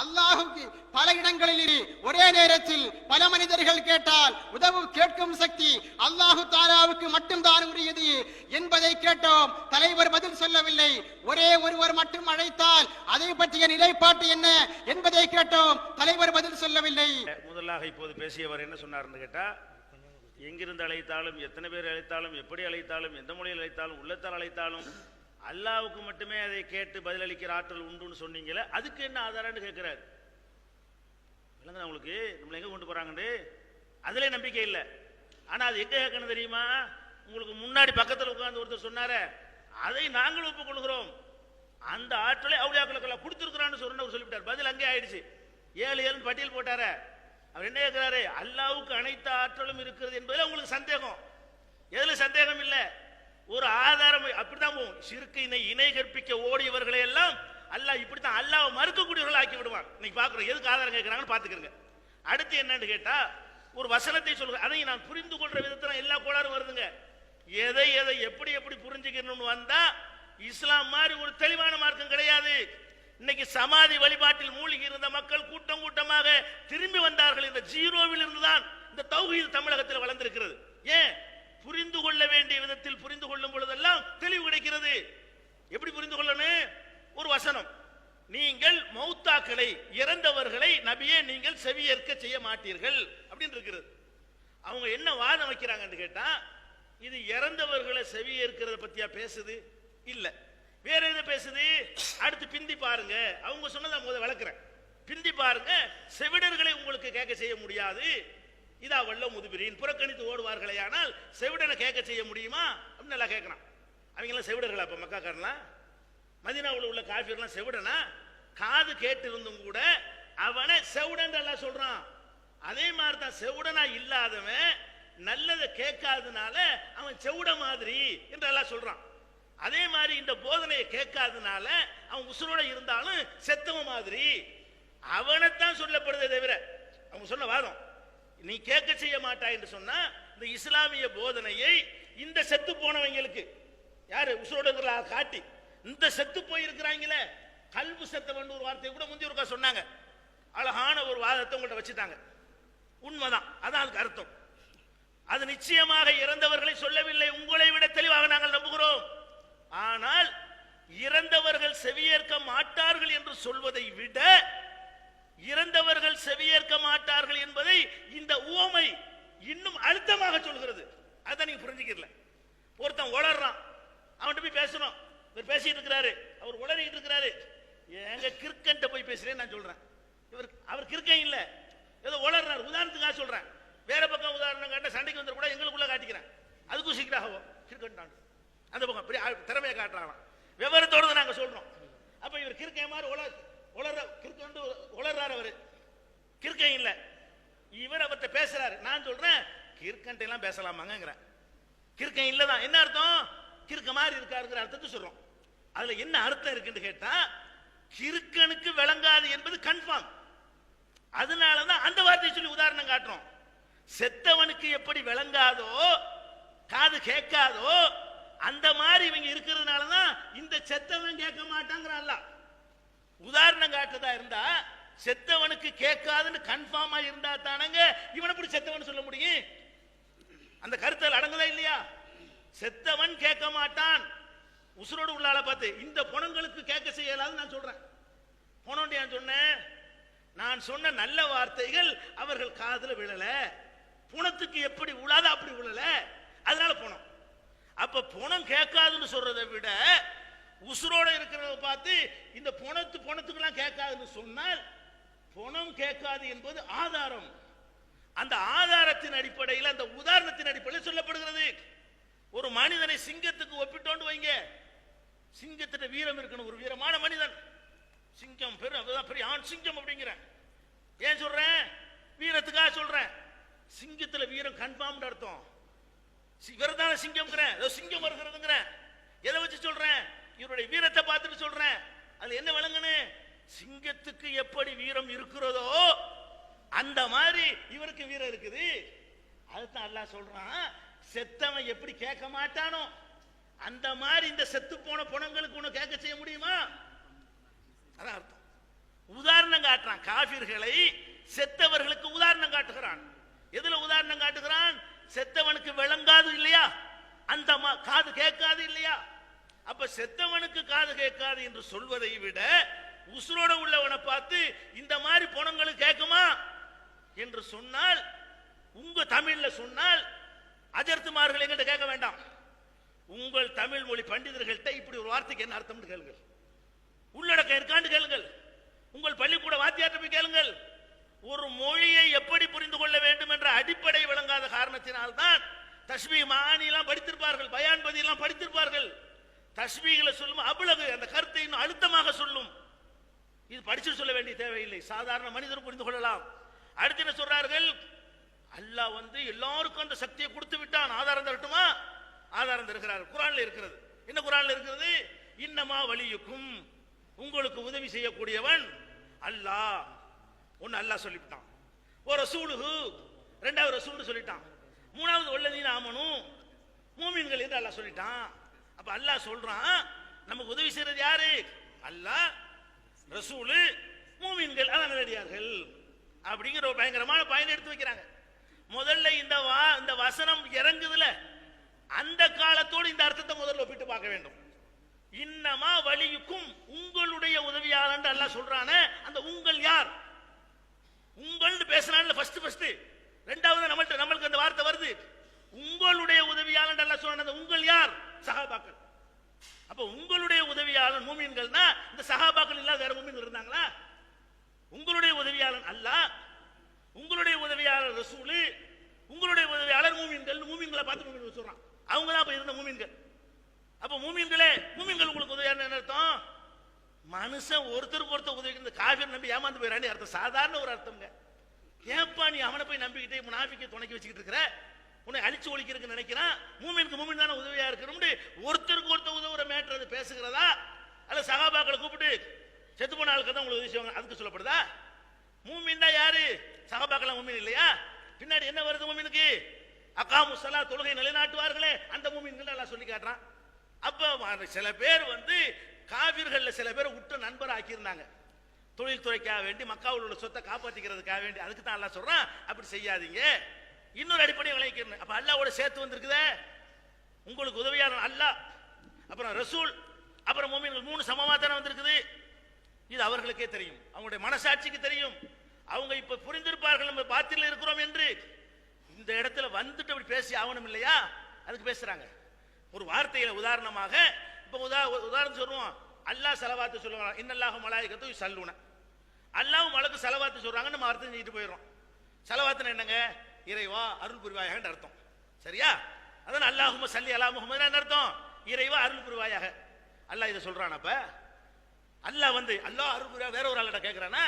அல்லாஹுக்கு பல இடங்களில் ஒரே நேரத்தில் பல மனிதர்கள் கேட்டால் உதவு கேட்கும் சக்தி அல்லாஹு தாலாவுக்கு மட்டும்தான் உரியது என்பதை கேட்டோம். தலைவர் பதில் சொல்லவில்லை. ஒரே ஒருவர் மட்டும் அழைத்தால் அதை பற்றிய நிலைப்பாட்டு என்ன என்பதை கேட்டோம். தலைவர் பதில் சொல்லவில்லை. முதலாக இப்போது பேசியவர் என்ன சொன்னார்னு கேட்டா எங்கிருந்து அழைத்தாலும் எத்தனை பேர் அழைத்தாலும் எப்படி அழைத்தாலும் எந்த மொழியில் அழைத்தாலும் உள்ளத்தால் அழைத்தாலும் அல்லாவுக்கு மட்டுமே அதை கேட்டு பதிலளிக்கிற ஆற்றல் உண்டுன்னு சொன்னீங்களே அதுக்கு என்ன ஆதாரம்னு கேட்கிறாரு? இல்லைங்க உங்களுக்கு? நம்மளை எங்கே கொண்டு போகிறாங்கன்னு அதில் நம்பிக்கை இல்லை. ஆனால் அது எங்கே கேட்கணும் தெரியுமா? உங்களுக்கு முன்னாடி பக்கத்தில் உட்கார்ந்து ஒருத்தர் சொன்னாரே அதை நாங்கள் ஒப்புக்கொள்கிறோம். அந்த ஆற்றலை அவுளியாக்களுக்கெல்லாம் கொடுத்துருக்கிறான்னு சொன்ன சொல்லிவிட்டார். பதில் அங்கே ஆயிடுச்சு. ஏழு ஏழுன்னு பட்டியல் போட்டாரே. அவர் என்ன கேட்கிறாரு? அல்லாவுக்கு அனைத்து ஆற்றலும் இருக்கிறது என்பதில் உங்களுக்கு சந்தேகம். எதில் சந்தேகம் இல்லை? ஒரு ஆதாரம் அப்படித்தான் போகும். சிறுக்கினை இணை கற்பிக்க ஓடியவர்களை எல்லாம் அல்லா இப்படித்தான் அல்லாஹ் மறுக்கக்கூடியவர்கள் ஆக்கி விடுவான். இன்னைக்கு பாக்குறோம் எதுக்கு ஆதாரம் கேட்குறாங்கன்னு பாத்துக்கிறங்க அடுத்து என்னன்னு கேட்டா ஒரு வசனத்தை சொல்லுங்க. அதை நான் புரிந்து கொள்ற விதத்துல எல்லா கோளாறும் வருதுங்க. எதை எதை எப்படி எப்படி புரிஞ்சுக்கணும்னு வந்தா இஸ்லாம் மாதிரி ஒரு தெளிவான மார்க்கம் கிடையாது. இன்னைக்கு சமாதி வழிபாட்டில் மூழ்கி இருந்த மக்கள் கூட்டம் கூட்டமாக திரும்பி வந்தார்கள். இந்த ஜீரோவில் இருந்துதான் இந்த தௌஹீத் தமிழகத்தில் வளர்ந்திருக்கிறது. ஏன்? புரிந்து கொள்ள வேண்டிய விதத்தில் புரிந்து கொள்ளும் பொழுதெல்லாம் தெளிவு கிடைக்கிறது. எப்படி புரிந்து கொள்ளணும் ஒரு வசனம். நீங்கள் மௌத்தாக்களை இறந்தவர்களை நபியே நீங்கள் செவியேற்க செய்ய மாட்டீர்கள் அப்படின்னு இருக்கிறது. அவங்க என்ன வாதம் வைக்கிறாங்கன்னு கேட்டா இது இறந்தவர்களை செவியேற்கிறத பத்தியா பேசுது? இல்ல. வேற எதை பேசுது? அடுத்து பிந்தி பாருங்க. அவங்க சொன்னதை முத விளக்குறேன். பிந்தி பாருங்க. செவிடர்களை உங்களுக்கு கேட்க செய்ய முடியாது. இதா வல்ல முதுபிரின். புறக்கணித்து ஓடுவார்களே ஆனால் செவிடனை கேட்க செய்ய முடியுமா? அப்படின்னு நல்லா கேட்கலாம். அவங்கெல்லாம் செவிடர்களா இப்போ மக்காக்காரன்லாம்? மதினாவில் உள்ள காஃபியர்லாம் செவிடனா? காது கேட்டு இருந்தும் கூட அவனை செவிடன் எல்லாம் சொல்றான். அதே மாதிரி தான் செவிடனா இல்லாதவன் நல்லதை கேட்காதனால அவன் செவிட மாதிரி என்று எல்லாம் சொல்றான். அதே மாதிரி இந்த போதனையை கேட்காதனால அவன் உசுரோட இருந்தாலும் செத்தவன் மாதிரி. அவனைத்தான் சொல்லப்படுதே தவிர அவங்க சொன்ன வாதம். நீ கேட்க செய்ய மாட்டாய் என்று சொன்னா இந்த இஸ்லாமிய போதனையை இந்த செத்து போனவங்களுக்கு யாரு? உசுரோட இருக்கிற காட்டி. இந்த செத்து போயிருக்கிறாங்களே. கல்பு செத்தவன் ஒரு வார்த்தையை கூட முந்தி ஒருக்கா சொன்னாங்க. அழகான ஒரு வாதத்தை உங்கள்கிட்ட வச்சுட்டாங்க. உண்மைதான். அதான் அதுக்கு அர்த்தம். அது நிச்சயமாக இறந்தவர்களை சொல்லவில்லை. உங்களை விட தெளிவாக நாங்கள் நம்புகிறோம். ஆனால் இறந்தவர்கள் செவியேற்க மாட்டார்கள் என்று சொல்வதை விட இறந்தவர்கள் செவியேற்க மாட்டார்கள் என்பதை இந்த உவமை இன்னும் அழுத்தமாக சொல்கிறது. அதை நீங்க புரிஞ்சுக்கல ஒருத்தன் உளறான். அவன்கிட்ட போய் பேசணும். இவர் பேசிட்டு இருக்கிறாரு. அவர் உளறிட்டு இருக்கிறாரு. எங்க கிறுக்கன்ட்ட போய் பேசுறேன் நான் சொல்றேன். இவர் அவர் கிறுக்கன் இல்ல. ஏதோ உளறாரு. உதாரணத்துக்காக சொல்றேன். வேற பக்கம் உதாரணம் காட்ட சண்டைக்கு வந்து கூட எங்களுக்குள்ள காட்டிக்கிறேன். அதுக்கும் சீக்கிரம் ஆகும் கிறுக்கன்டான் அந்த பக்கம் பெரிய திறமையை காட்டுறாங்க விவரத்தோடு நாங்க சொல்றோம். அப்ப இவர் கிறுக்கன் மாதிரி உளர் உளர்றாரு அவரு. கிறுக்கன் இல்ல. இவர் அவர்கிட்ட பேசுறாரு. நான் சொல்றேன் கிறுக்கன்ட்ட எல்லாம் பேசலாமாங்கிறேன் கிறுக்கன் இல்லதான். என்ன அர்த்தம்? கிறுக்க மாதிரி இருக்காருங்கிற அர்த்தத்தை சொல்றோம். அதுல என்ன அர்த்தம் இருக்குன்னு கேட்டா கிறுக்கனுக்கு விளங்காது என்பது கன்ஃபார்ம் அதனாலதான் அந்த வார்த்தையை சொல்லி உதாரணம் காட்டுறோம். செத்தவனுக்கு எப்படி விளங்காதோ காது கேட்காதோ அந்த மாதிரி இவங்க இருக்கிறதுனால தான் இந்த செத்தவன் கேட்க மாட்டாங்கிறான்ல உதாரணம் காட்டுறதா இருந்தா செத்தவனுக்கு கேட்காதுன்னு கன்ஃபார்மா இருந்தா தானங்க? இவனை எப்படி செத்தவன் சொல்ல முடியும்? அந்த கருத்தில் அடங்குதா இல்லையா? செத்தவன் கேட்க மாட்டான். உசுரோடு உள்ளால பார்த்து இந்த பொணங்களுக்கு கேட்க செய்யலாதுன்னு நான் சொல்றேன். பொணோண்டியா சொன்னேன் நான் சொன்ன நல்ல வார்த்தைகள் அவர்கள் காதல விழல. புணத்துக்கு எப்படி உழாத அப்படி உழல. அதனால போனோம். அப்ப புணம் கேட்காதுன்னு சொல்றதை விட உசுரோட இருக்கிறத பார்த்து இந்த புணத்து புணத்துக்கெல்லாம் கேட்காதுன்னு சொன்னால் புணம் கேட்காது என்பது ஆதாரம். அந்த ஆதாரத்தின் அடிப்படையில் அந்த உதாரணத்தின் அடிப்படையில் சொல்லப்படுகிறது. ஒரு மனிதனை சிங்கத்துக்கு ஒப்பிட்டோண்டு வைங்க. சிங்கத்திட்ட வீரம் இருக்கணும் ஒரு வீரமான மனிதன். சிங்கம் பெரும் அதுதான் பெரிய ஆண் சிங்கம் அப்படிங்கிறேன் ஏன் சொல்றேன்? வீரத்துக்காக சொல்றேன். சிங்கத்துல வீரம் கன்ஃபார்ம் அர்த்தம். இவர் சிங்கம் சிங்கம்ங்கிறேன் ஏதோ சிங்கம் வருகிறதுங்கிறேன் எதை வச்சு சொல்றேன்? இவருடைய வீரத்தை பார்த்துட்டு சொல்றேன். அது என்ன விளங்குன்னு? சிங்கத்துக்கு எப்படி வீரம் இருக்கிறதோ அந்த மாதிரி இவருக்கு வீரம் இருக்குது. அதுதான் அல்லா சொல்றான் செத்தவன் எப்படி கேட்க மாட்டானோ அந்த மாதிரி இந்த செத்து போன புணங்களுக்கு ஒன்று கேட்க செய்ய முடியுமா? அதான் அர்த்தம். உதாரணம் காட்டுறான் காபிர்களை செத்தவர்களுக்கு உதாரணம் காட்டுகிறான். எதுல உதாரணம் காட்டுகிறான்? செத்தவனுக்கு விளங்காது இல்லையா? அந்த காது கேட்காது இல்லையா? அப்ப செத்தவனுக்கு காது கேட்காது என்று சொல்வதை விட உசுரோட உள்ளவனை பார்த்து இந்த மாதிரி பணங்களும் கேட்குமா என்று சொன்னால் உங்க தமிழ்ல சொன்னால் அஜர்த்துமார்கள் எங்கிட்ட கேட்க வேண்டாம். உங்கள் தமிழ் மொழி பண்டிதர்கள்ட்ட இப்படி ஒரு வார்த்தைக்கு என்ன அர்த்தம் கேளுங்கள். உள்ளடக்கம் இருக்கான்னு கேளுங்கள். உங்கள் பள்ளிக்கூட வாத்தியார்ட்ட போய் கேளுங்கள். ஒரு மொழியை எப்படி புரிந்து கொள்ள வேண்டும் என்ற அடிப்படை விளங்காத காரணத்தினால்தான் தஸ்மி மானிலாம் படித்திருப்பார்கள் பயான்பதியெல்லாம் படித்திருப்பார்கள். தஸ்மிகளை சொல்லும் அவ்வளவு அந்த கருத்தை இன்னும் அழுத்தமாக சொல்லும். இது படிச்சு சொல்ல வேண்டிய தேவையில்லை. சாதாரண மனிதர் புரிந்து கொள்ளலாம். அடுத்து என்ன சொல்றார்கள்? அல்லாஹ் வந்து எல்லாருக்கும் அந்த சக்தியை கொடுத்து விட்டான். ஆதாரம் தரட்டுமா? ஆதாரம் தருகிறார். குரான்ல இருக்கிறது. என்ன குரான்ல இருக்கிறது? இன்னமா வலியுக்கும். உங்களுக்கு உதவி செய்யக்கூடியவன் அல்லாஹ். ஒன்னு அல்லாஹ் சொல்லிவிட்டான். ஒரு ரசூலுஹு. ரெண்டாவது ரசூல்னு சொல்லிட்டான். மூணாவது உள்ளதீன் ஆமனும் மூமின்கள் என்று அல்லாஹ் சொல்லிட்டான். அப்ப அல்லாஹ் சொல்றான் நமக்கு உதவி செய்யறது யாரு? அல்லாஹ் ரசூலு மூமின்கள் அதான் நல்லடியார்கள் அப்படிங்கிற ஒரு பயங்கரமான பயன் எடுத்து வைக்கிறாங்க. முதல்ல இந்த வா இந்த வசனம் இறங்குதுல அந்த காலத்தோடு இந்த அர்த்தத்தை முதல்ல ஒப்பிட்டு பார்க்க வேண்டும். இன்னமா வலியுக்கும் உங்களுடைய உதவியாளன் எல்லாம் சொல்றான அந்த உங்கள் யார்? உங்கள்னு பேசுறான்ல ஃபர்ஸ்ட் ஃபர்ஸ்ட் ரெண்டாவது நம்மள்ட்ட நம்மளுக்கு அந்த வார்த்தை வருது. உங்களுடைய உதவியாளன் எல்லாம் சொல்றான அந்த உங்கள் யார்? சகாபாக்கள் அப்ப உங்களுடைய உதவியாளன் மூமின்கள்னா இந்த சகாபாக்கள் இல்லாத வேற மூமின்கள் இருந்தாங்களா? உங்களுடைய உதவியாளன் அல்ல உங்களுடைய உதவியாளர் ரசூலு உங்களுடைய உதவியாளர் மூமின்கள் மூமின்களை பார்த்து மூமின்கள் சொல்றான். அவங்க தான் இருந்த மூமின்கள். அப்ப மூமின்களே மூமின்கள் உங்களுக்கு உதவியான என்ன அர்த்தம்? மனுஷன் ஒருத்தருக்கு ஒருத்தர் உதவி இந்த காவிரி நம்பி ஏமாந்து போயிடான்னு அர்த்தம். சாதாரண ஒரு அர்த்தம்ங்க. ஏப்பா நீ அவனை போய் நம்பிக்கிட்டே முனாஃபிக்கை துணைக்கி வச்சுக்கிட்டு இருக்கிற? உன்னை அழிச்சு ஒழிக்கிறதுக்கு நினைக்கிறான். மூமினுக்கு மூமின் தானே உதவியா இருக்கணும்னு ஒருத்தருக்கு ஒருத்தர் உதவுற மேட்டர் அது பேசுகிறதா? அல்ல சகாபாக்களை கூப்பிட்டு செத்து போன ஆளுக்கு தான் உங்களுக்கு உதவி செய்வாங்க. அதுக்கு சொல்லப்படுதா? மூமின் தான் யாரு? சகாபாக்கள் மூமின் இல்லையா? பின்னாடி என்ன வருது மூமினுக்கு? அக்கா முசல்லா தொழுகை நிலைநாட்டுவார்களே. அந்த மூமின்கள் எல்லாம் சொல்லி காட்டுறான். அப்ப சில பேர் வந்து காவிர்கள்ல சில பேர் உற்ற நண்பர் ஆக்கியிருந்தாங்க தொழில்துறைக்காக வேண்டி மக்காவில் உள்ள சொத்தை காப்பாற்றிக்கிறதுக்காக வேண்டி. அதுக்கு தான் எல்லாம் சொல்றான் அப்படி செய்யாதீங்க. இன்னொரு அடிப்படையை விளைவிக்கிறேன் அப்ப அல்லாவோட சேர்த்து வந்திருக்குதே? உங்களுக்கு உதவியாக அல்லாஹ் அப்புறம் ரசூல் அப்புறம் மூமின்கள் மூணு சமமாக தானே வந்திருக்குது? இது அவர்களுக்கே தெரியும். அவங்களுடைய மனசாட்சிக்கு தெரியும். அவங்க இப்ப புரிந்திருப்பார்கள் நம்ம பாத்தியில் இருக்கிறோம் என்று. இந்த இடத்துல வந்துட்டு அப்படி பேசி ஆகணும் இல்லையா? அதுக்கு பேசுறாங்க. ஒரு வார்த்தையில உதாரணமாக இப்ப உதா உதாரணம் சொல்லுவோம். அல்லாஹ் செலவாத்து சொல்லுவாங்க இன்னல்லாஹ் மலாய்க்கத்து சல்லுன அல்லாஹ் மலக்கு செலவாத்து சொல்றாங்க நம்ம அர்த்தம் செஞ்சுட்டு போயிடுறோம். செலவாத்துன்னு என்னங்க? இறைவா அருள் புரிவாயாக அர்த்தம். சரியா? அதான் அல்லாஹும சல்லி அலா முகமது அர்த்தம்? இறைவா அருள் புரிவாயாக. அல்லாஹ் இதை சொல்றான் அப்ப. அல்லாஹ் வந்து அல்லாஹ் அருள் புரிவா வேற ஒரு ஆள்கிட்ட கேட்கிறானா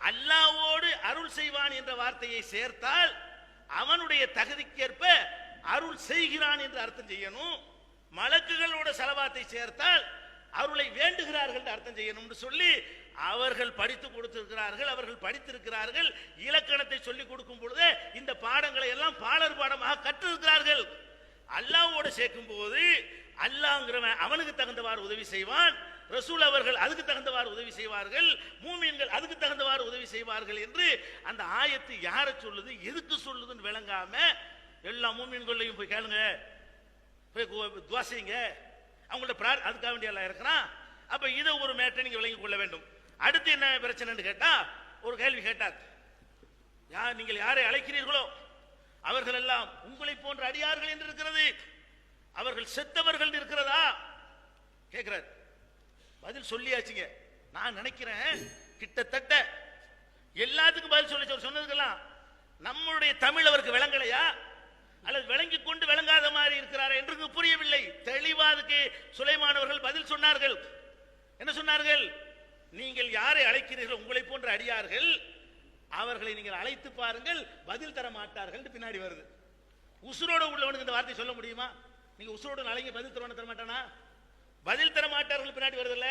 அல்லாவோடு அருள் செய்வான் என்ற வார்த்தையை சேர்த்தால் அவனுடைய தகுதிக்கேற்ப அருள் செய்கிறான் என்று அர்த்தம் செய்யணும். மலக்குகளோட செலவாத்தை சேர்த்தால் அருளை வேண்டுகிறார்கள் அர்த்தம் செய்யணும்னு சொல்லி அவர்கள் படித்து கொடுத்திருக்கிறார்கள் அவர்கள் படித்திருக்கிறார்கள். இலக்கணத்தை சொல்லிக் கொடுக்கும் பொழுது இந்த பாடங்களை எல்லாம் பாடர் பாடமாக கற்றிருக்கிறார்கள். அல்லாவோட சேர்க்கும் போது அல்லாங்கிறவன் அவனுக்கு தகுந்தவாறு உதவி செய்வான். ரசூல் அவர்கள் அதுக்கு தகுந்தவாறு உதவி செய்வார்கள். மூமியன்கள் அதுக்கு தகுந்தவாறு உதவி செய்வார்கள் என்று அந்த ஆயத்து யாரை சொல்லுது எதுக்கு சொல்லுதுன்னு விளங்காம எல்லா மூமியன்களையும் போய் கேளுங்க. போய் கு- அவங்கள்ட்ட பிரார் அதுக்காக வேண்டிய எல்லாம் இருக்கிறான் அப்ப இதை ஒரு மேட்டை நீங்க விளங்கிக் கொள்ள வேண்டும். அடுத்து என்ன பிரச்சனைன்னு கேட்டா ஒரு கேள்வி கேட்டார். யார் நீங்கள் யாரை அழைக்கிறீர்களோ அவர்கள் எல்லாம் உங்களை போன்ற அடியார்கள் என்று இருக்கிறது. அவர்கள் செத்தவர்கள் இருக்கிறதா? கேட்கிறார். பதில் சொல்லியாச்சுங்க. நான் நினைக்கிறேன் கிட்டத்தட்ட எல்லாத்துக்கும் பதில் சொல்லி சொன்னதுக்கெல்லாம் நம்மளுடைய தமிழ் அவருக்கு விளங்கலையா? அல்லது விளங்கி கொண்டு விளங்காத மாதிரி இருக்கிறாரா என்று புரியவில்லை. தெளிவா அதுக்கு சுலைமானவர்கள் பதில் சொன்னார்கள். என்ன சொன்னார்கள்? நீங்கள் யாரை அழைக்கிறீர்கள் உங்களை போன்ற அடியார்கள் அவர்களை நீங்கள் அழைத்து பாருங்கள் பதில் தர மாட்டார்கள் பின்னாடி வருது. உசுரோட உள்ளவனுக்கு இந்த வார்த்தை சொல்ல முடியுமா? நீங்க உசுரோட அழைங்க பதில் தருவான தர மாட்டானா? பதில் தர மாட்டார்கள் பின்னாடி வருதுல்ல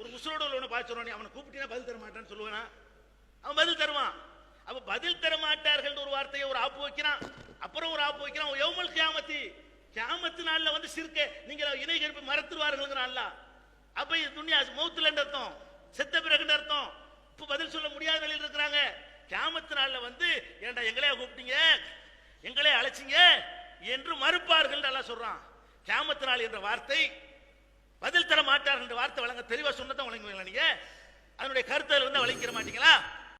ஒரு உசுரோட உள்ளவனை பார்த்து சொல்றானே அவனை கூப்பிட்டீங்கன்னா பதில் தர மாட்டான்னு சொல்லுவானா? அவன் பதில் தருவான். அப்ப பதில் தர மாட்டார்கள் ஒரு வார்த்தையை ஒரு ஆப்பு வைக்கிறான். அப்புறம் ஒரு ஆப்பு வைக்கிறான் எவ்வளவு கியாமத்தி. கியாமத்து நாள்ல வந்து சிறுக்க நீங்க இணை கருப்பு மறத்துருவார்கள் அல்ல அப்ப இது துணியா மௌத்துல அர்த்தம் செத்த பிறகு அர்த்தம் அப்ப பதில் சொல்ல முடியாத நிலையில் இருக்கிறாங்க நாள்ல வந்து ஏன்டா எங்களே கூப்பிட்டீங்க? எங்களே அழைச்சிங்க? என்று மறுப்பார்கள் நல்லா சொல்றான். கேமத்து நாள் என்ற வார்த்தை பதில் தர மாட்டார்கள் என்ற வார்த்தை வழங்க தெளிவா சொன்னதான் வழங்குவீங்களா நீங்க? அதனுடைய கருத்தில் வந்து வழங்கிட மாட்டீங்களா?